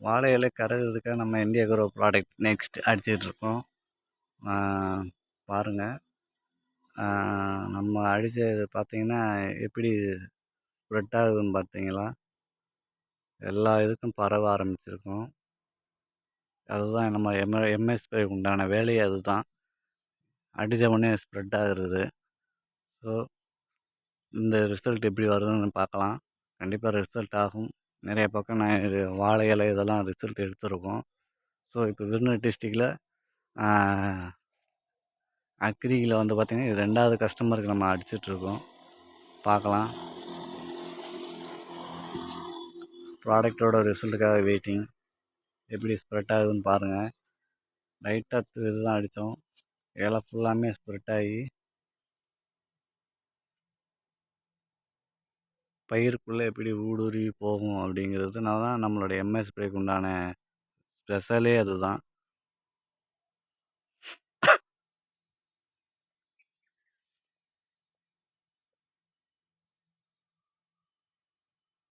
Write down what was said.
வாழை இலை கருகிறதுக்காக நம்ம இந்தியா குரோ ப்ராடக்ட் நெக்ஸ்ட் அடிச்சிட்ருக்கோம் பாருங்கள் நம்ம அடித்தது பார்த்திங்கன்னா எப்படி ஸ்ப்ரெட் ஆகுதுன்னு பார்த்தீங்களா எல்லா இதுக்கும் பரவ ஆரம்பிச்சிருக்கும். அதுதான் நம்ம எம் எம்எஸ்பி உண்டான வேலையே அதுதான். அடித்த உடனே ஸ்ப்ரெட் ஆகுறது. ஸோ இந்த ரிசல்ட் எப்படி வருதுன்னு பார்க்கலாம் கண்டிப்பாக ரிசல்ட் ஆகும். நிறைய பக்கம் நான் இது வாழை இலை இதெல்லாம் ரிசல்ட் எடுத்திருக்கோம். ஸோ இப்போ விருதுநகர் டிஸ்ட்ரிக்டில் அக்ரியில் வந்து பார்த்திங்கன்னா இது ரெண்டாவது கஸ்டமருக்கு நம்ம அடிச்சிட்ருக்கோம். பார்க்கலாம். ப்ராடக்டோட ரிசல்ட்டுக்காக வெயிட்டிங். எப்படி ஸ்ப்ரெட் ஆகுதுன்னு பாருங்கள் லைட்டாக இதுதான் அடித்தோம். இலை ஃபுல்லாமே ஸ்ப்ரெட் ஆகி பயிருக்குள்ளே எப்படி ஊடுருவி போகும் அப்படிங்கிறதுனால தான் நம்மளுடைய எம்எஸ் உண்டான ஸ்பெஷலே அதுதான்.